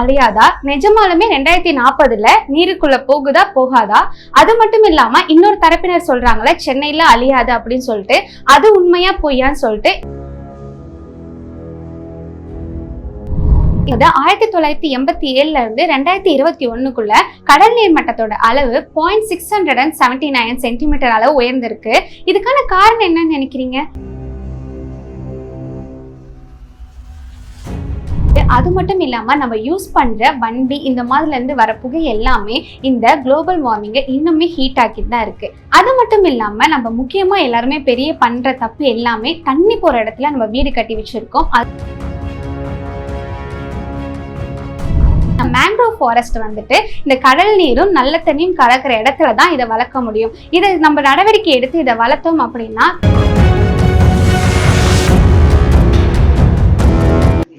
அழியாதா? நிஜமாலுமே ரெண்டாயிரத்தி நாற்பதுல நீருக்குள்ள போகுதா போகாதா? அது மட்டும் இல்லாம இன்னொரு தரப்பினர் சொல்றாங்களே சென்னையில அழியாது அப்படின்னு சொல்லிட்டு அது உண்மையா பொய்யான்னு சொல்லிட்டு இது ஆயிரத்தி தொள்ளாயிரத்தி எண்பத்தி ஏழுல இருந்து ரெண்டாயிரத்தி இருபத்தி ஒண்ணுக்குள்ள கடல் நீர் மட்டத்தோட அளவு point six hundred and seventy nine centimetre அளவு உயர்ந்திருக்கு. இதுக்கான காரணம் என்னன்னு நினைக்கிறீங்க? அது மட்டும் இல்லாமல் நம்ம யூஸ் பண்ணுற வண்டி இந்த மாதிரிலேருந்து வர புகை எல்லாமே இந்த குளோபல் வார்மிங்கை இன்னுமே ஹீட் ஆக்கிட்டு தான் இருக்குது அது மட்டும் இல்லாமல் நம்ம முக்கியமாக எல்லாருமே பெரிய பண்ணுற தப்பு எல்லாமே தண்ணி போகிற இடத்துல நம்ம வீடு கட்டி வச்சுருக்கோம். அது மேங்க்ரோவ் ஃபாரஸ்ட் வந்துட்டு இந்த கடல் நீரும் நல்ல தண்ணியும் கலக்கிற இடத்துல தான் இதை வளர்க்க முடியும். இதை நம்ம நடவடிக்கை எடுத்து இதை வளர்த்தோம் அப்படின்னா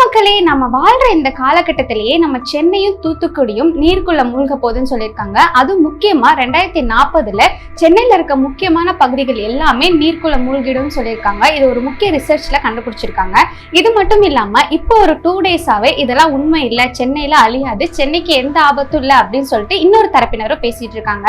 மக்களே நம்ம வாழ்ற இந்த காலகட்டத்திலேயே நம்ம சென்னையும் தூத்துக்குடியும் நீர்க்குள்ள மூழ்க போகுதுன்னு சொல்லியிருக்காங்க. அதுவும் முக்கியமா ரெண்டாயிரத்தி நாற்பதுல சென்னையில இருக்க முக்கியமான பகுதிகள் எல்லாமே நீருக்குள்ள மூழ்கிடும் சொல்லியிருக்காங்க. இது ஒரு முக்கிய ரிசர்ச்ல கண்டுபிடிச்சிருக்காங்க. இது மட்டும் இல்லாம இப்போ ஒரு டூ டேஸாவே இதெல்லாம் உண்மை இல்லை. சென்னையில அழியாது. சென்னைக்கு எந்த ஆபத்தும் இல்லை அப்படின்னு சொல்லிட்டு இன்னொரு தரப்பினரும் பேசிட்டு இருக்காங்க.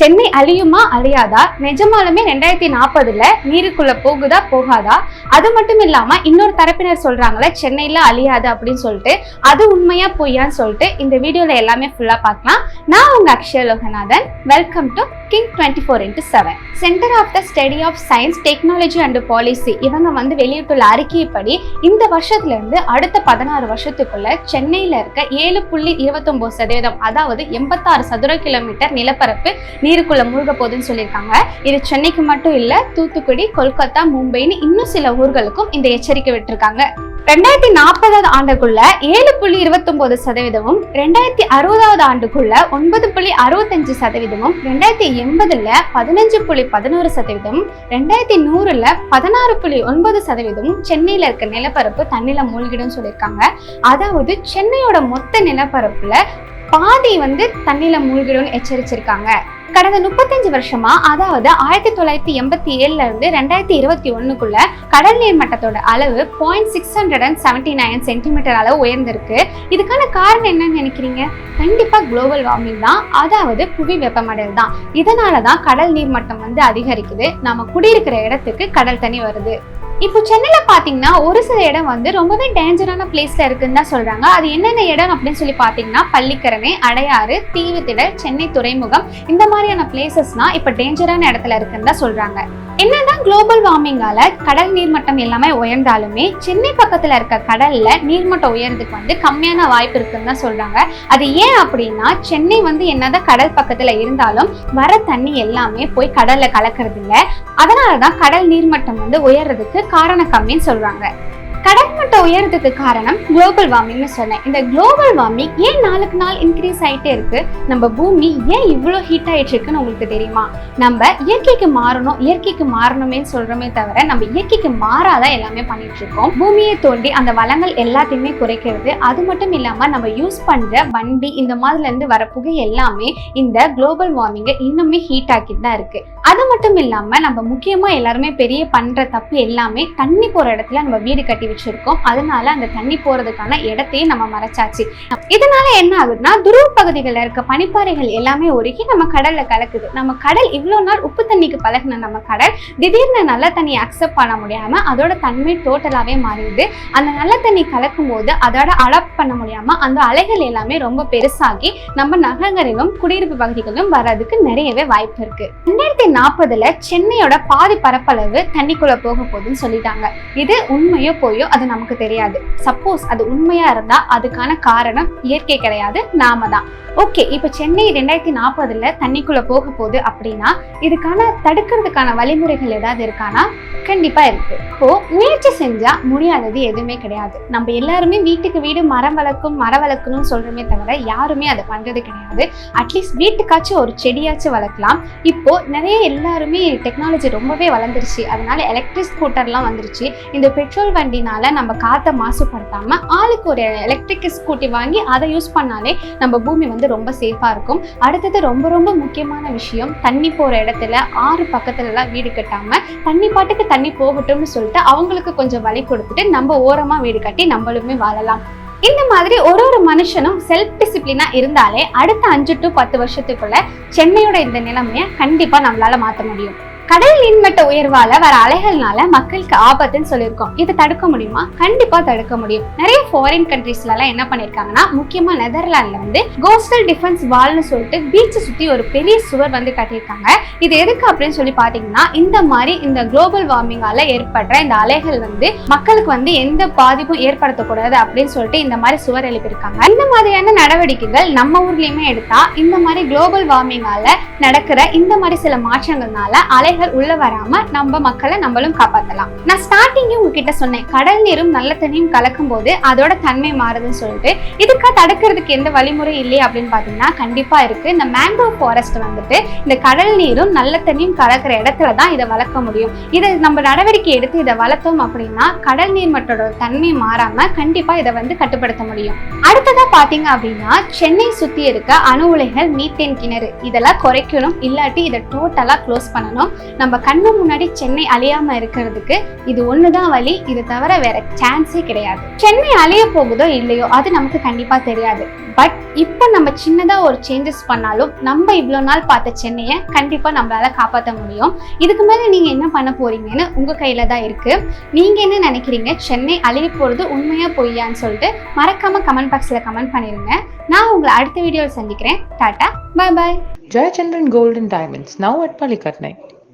சென்னை அழியுமா அழியாதா? நிஜமாலுமே ரெண்டாயிரத்தி நாற்பதுல நீருக்குள்ள போகுதா போகாதா? அது மட்டும் இல்லாம இன்னொரு தரப்பினர் சொல்றாங்களே சென்னையில அழியாது அப்படின்னு சொல்லிட்டு அது உண்மையா பொய்யான்னு சொல்லிட்டு இந்த வீடியோல எல்லாமே ஃபுல்லா பார்க்கலாம். நான் உங்க Akshaya Loganathan. Welcome to king twenty four into seven centre of the study of science technology and policy இவங்க வந்து வெளியிட்டுள்ள அறிக்கைப்படி இந்த வருஷத்துல இருந்து அடுத்த பதினாறு வருஷத்துக்குள்ள சென்னையில இருக்க ஏழு புள்ளி இருபத்தொன்பது சதவீதம் அதாவது எண்பத்தாறு சதுர கிலோமீட்டர் நிலப்பரப்பு நீருக்குள்ள மூழ்க போகுதுன்னு சொல்லியிருக்காங்க. இது சென்னைக்கு மட்டும் இல்ல தூத்துக்குடி கொல்கத்தா மும்பைன்னு இன்னும் சில ஊர்களுக்கும் இந்த எச்சரிக்கை விட்டுருக்காங்க. ரெண்டாயிரத்தி நாற்பது நாற்பதாவது ஆண்டுக்குள்ள ஏழு புள்ளி இருபத்தொன்பது சதவீதமும் ரெண்டாயிரத்தி அறுபதாவது ஆண்டுக்குள்ள ஒன்பது புள்ளி அறுபத்தஞ்சு சதவீதமும் ரெண்டாயிரத்தி எண்பதுல பதினஞ்சு புள்ளி பதினோரு சதவீதம் ரெண்டாயிரத்தி நூறுல பதினாறு புள்ளி ஒன்பது சதவீதமும் சென்னையில இருக்க நிலப்பரப்பு தண்ணில மூழ்கிடும் சொல்லியிருக்காங்க. அதாவது சென்னையோட மொத்த நிலப்பரப்புல பாதி வந்து தண்ணியில மூழ்கிடும்னு எச்சரிச்சிருக்காங்க. கடந்த முப்பத்தஞ்சு வருஷமா அதாவது ஆயிரத்தி தொள்ளாயிரத்தி எண்பத்தி ஏழுல இருந்து ரெண்டாயிரத்தி இருபத்தி ஒண்ணுக்குள்ள கடல் நீர் மட்டத்தோட அளவு point six hundred and seventy nine centimetre அளவு உயர்ந்திருக்கு. இதுக்கான காரணம் என்னன்னு நினைக்கிறீங்க? கண்டிப்பா குளோபல் வார்மிங் தான். அதாவது புவி வெப்பமடைதல் தான். இதனால தான் கடல் நீர் மட்டம் வந்து அதிகரிக்குது. நம்ம குடியிருக்கிற இடத்துக்கு கடல் தண்ணி வருது. இப்போ சென்னையில் பார்த்தீங்கன்னா ஒரு சில இடம் வந்து ரொம்பவே டேஞ்சரான பிளேஸில் இருக்குன்னு தான் சொல்கிறாங்க அது என்னென்ன இடம் அப்படின்னு சொல்லி பார்த்தீங்கன்னா பள்ளிக்கரணை அடையாறு தீவுத்திடல் சென்னை துறைமுகம் இந்த மாதிரியான பிளேசஸ்லாம் இப்போ டேஞ்சரான இடத்துல இருக்குன்னு தான் சொல்கிறாங்க என்னதான் குளோபல் வார்மிங்கால கடல் நீர்மட்டம் எல்லாமே உயர்ந்தாலுமே சென்னை பக்கத்துல இருக்க கடல்ல நீர்மட்டம் உயர்றதுக்கு வந்து கம்மியான வாய்ப்பு இருக்குன்னு தான் சொல்றாங்க. அது ஏன் அப்படின்னா சென்னை வந்து என்னதான் கடல் பக்கத்துல இருந்தாலும் வர தண்ணி எல்லாமே போய் கடல்ல கலக்கிறது இல்லை அதனாலதான் கடல் நீர்மட்டம் வந்து உயர்றதுக்கு காரணம் கம்மின்னு சொல்றாங்க. கடல் மட்டம் உயரத்துக்கு காரணம் குளோபல் வார்மிங்னு சொன்னேன். இந்த குளோபல் வார்மிங் ஏன் நாளுக்கு நாள் இன்க்ரீஸ் ஆகிட்டே இருக்கு? நம்ம பூமி ஏன் இவ்வளோ ஹீட் ஆயிட்டு இருக்குன்னு உங்களுக்கு தெரியுமா? நம்ம இயற்கைக்கு மாறணும் இயற்கைக்கு மாறணுமே சொல்றோமே தவிர நம்ம இயற்கைக்கு மாறாதான் எல்லாமே பண்ணிட்டு இருக்கோம். பூமியை தோண்டி அந்த வளங்கள் எல்லாத்தையுமே குறைக்கிறது அது மட்டும் இல்லாம நம்ம யூஸ் பண்ற வண்டி இந்த மாதிரில இருந்து வர புகை எல்லாமே இந்த குளோபல் வார்மிங்கை இன்னுமே ஹீட் ஆக்கிட்டு தான் இருக்கு. அது மட்டும் இல்லாமல் நம்ம முக்கியமாக எல்லாருமே பெரிய பண்ணுற தப்பு எல்லாமே தண்ணி போகிற இடத்துல நம்ம வீடு கட்டி வச்சுருக்கோம். அதனால அந்த தண்ணி போகிறதுக்கான இடத்தையும் நம்ம மறைச்சாச்சு. இதனால என்ன ஆகுதுன்னா துருவ பகுதிகளில் இருக்க பனிப்பாறைகள் எல்லாமே உருகி நம்ம கடலில் கலக்குது. நம்ம கடல் இவ்வளோ நாள் உப்பு தண்ணிக்கு பழகின நம்ம கடல் திடீர்னு நல்ல தண்ணியை அக்செப்ட் பண்ண முடியாமல் அதோட தன்மை டோட்டலாகவே மாறிடுது. அந்த நல்ல தண்ணி கலக்கும் போது அதோட அடாப்ட் பண்ண முடியாமல் அந்த அலைகள் எல்லாமே ரொம்ப பெருசாகி நம்ம நகரங்களிலும் குடியிருப்பு பகுதிகளிலும் வர்றதுக்கு நிறையவே வாய்ப்பு இருக்குது ரெண்டாயிரத்தி நாற்பதுல சென்னையோட பாதி பரப்பளவு தண்ணிக்குள்ள போக போகுதுன்னு சொல்லிட்டாங்க. இது உண்மையோ போயோ அது நமக்கு தெரியாது. சப்போஸ் அது உண்மையா இருந்தா அதுக்கான காரணம் இயற்கை கிடையாது நாம தான். ஓகே இப்போ சென்னை ரெண்டாயிரத்தி நாற்பதுல தண்ணிக்குள்ள போக போகுது அப்படின்னா இதுக்கான தடுக்கிறதுக்கான வழிமுறைகள் ஏதாவது இருக்கானா? கண்டிப்பா இருக்கு. இப்போ முயற்சி செஞ்சா முடியாதது எதுவுமே கிடையாது. நம்ம எல்லாருமே வீட்டுக்கு வீடு மரம் வளர்க்கும் மரம் வளர்க்கணும்னு சொல்றோமே தவிர யாருமே அதை பண்றது கிடையாது. அட்லீஸ்ட் வீட்டுக்காச்சும் ஒரு செடியாச்சும் வளர்க்கலாம். இப்போ நிறைய எல்லாருமே டெக்னாலஜி ரொம்பவே வளர்ந்துருச்சு. அதனால எலக்ட்ரிக் ஸ்கூட்டர்லாம் வந்துருச்சு. இந்த பெட்ரோல் வண்டினால நம்ம காற்றை மாசுபடுத்தாமல் ஆளுக்கு ஒரு எலக்ட்ரிக் ஸ்கூட்டி வாங்கி அதை யூஸ் பண்ணாலே நம்ம பூமி வந்து ரொம்ப சேஃபாக இருக்கும். அடுத்தது ரொம்ப ரொம்ப முக்கியமான விஷயம் தண்ணி போகிற இடத்துல ஆறு பக்கத்துலலாம் வீடு கட்டாமல் தண்ணி பாட்டுக்கு தண்ணி போகட்டும்னு சொல்லிட்டு அவங்களுக்கு கொஞ்சம் வழி கொடுத்துட்டு நம்ம ஓரமாக வீடு கட்டி நம்மளுமே வாழலாம். இந்த மாதிரி ஒரு ஒரு மனுஷனும் செல்ஃப் டிசிப்ளினா இருந்தாலே அடுத்த அஞ்சு டு பத்து வருஷத்துக்குள்ள சென்னையோட இந்த நிலைமையை கண்டிப்பா நம்மளால மாற்ற முடியும். கடல் நீர்மட்ட உயர்வால வர அலைகள்னால மக்களுக்கு ஆபத்துன்னு சொல்லியிருக்கோம். இதை தடுக்க முடியுமா? கண்டிப்பா தடுக்க முடியும். நிறைய ஃபாரின் கண்ட்ரீஸ்ல எல்லாம் என்ன பண்ணிருக்காங்கன்னா முக்கியமா நெதர்லாண்ட்ல வந்து கோஸ்டல் டிஃபென்ஸ் வால்னு சொல்லிட்டு பீச்சை சுத்தி ஒரு பெரிய சுவர் வந்து கட்டியிருக்காங்க. இது எதுக்கு அப்படின்னு சொல்லி பாத்தீங்கன்னா இந்த மாதிரி இந்த குளோபல் வார்மிங்கால ஏற்படுற இந்த அலைகள் வந்து மக்களுக்கு வந்து எந்த பாதிப்பும் ஏற்படுத்தக்கூடாது அப்படின்னு சொல்லிட்டு இந்த மாதிரி சுவர் எழுப்பியிருக்காங்க. இந்த மாதிரியான நடவடிக்கைகள் நம்ம ஊர்லயுமே எடுத்தா இந்த மாதிரி குளோபல் வார்மிங்கால நடக்கிற இந்த மாதிரி சில மாற்றங்கள்னால அலைகள் உள்ள வராம நம்ம மக்களை நம்மளும் காப்பாத்தலாம். நான் ஸ்டார்டிங்கே உங்ககிட்ட சொன்னேன் கடல் நீரும் நல்ல தண்ணியும் கலக்கும் போது அதோட தன்மை மாறுதுன்னு சொல்லிட்டு. இதுக்காக தடுக்கிறதுக்கு எந்த வழிமுறை இல்லை அப்படின்னு பாத்தீங்கன்னா கண்டிப்பா இருக்கு. இந்த மேங்க்ரோவ் ஃபாரஸ்ட் வந்துட்டு இந்த கடல் நீரும் நல்ல தண்ணியும் கலக்கிற இடத்துல தான் இதை வளர்க்க முடியும். இதை நம்ம நடவடிக்கை எடுத்து இதை வளர்த்தோம் அப்படின்னா கடல் நீர் மட்டோட தன்மை மாறாம கண்டிப்பா இதை வந்து கட்டுப்படுத்த முடியும். அடுத்ததா பாத்தீங்க அப்படின்னா சென்னை சுத்தி இருக்க அணு உலைகள் மீத்தேன் கிணறு. இதெல்லாம் குறைக்கணும் இல்லாட்டி இதை டோட்டலா க்ளோஸ் பண்ணணும். நம்ம கண்ணு முன்னாடி சென்னை அழியாம இருக்கிறதுக்கு இது ஒண்ணுதான் வழி இது தவிர வேற சான்ஸே கிடையாது. சென்னை அழிய போகுதோ இல்லையோ அது நமக்கு கண்டிப்பா தெரியாது. பட் இப்போ நம்ம சின்னதா ஒரு சேஞ்சஸ் பண்ணாலும் நம்ம இவ்வளோ நாள் பார்த்த சென்னையை கண்டிப்பா நம்மளால காப்பாற்ற முடியும். இதுக்கு மேல நீங்க என்ன பண்ண போறீங்கன்னு உங்க கையில தான் இருக்கு. நீங்க என்ன நினைக்கிறீங்க? சென்னை அழிய போறது உண்மையா பொய்யான்னு சொல்லிட்டு மறக்காம கமெண்ட் பாக்ஸ்ல கமெண்ட் பண்ணிருங்க. நான் உங்களை அடுத்த வீடியோவில் சந்திக்கிறேன். Tata bye bye Jayachandran golden diamonds now now at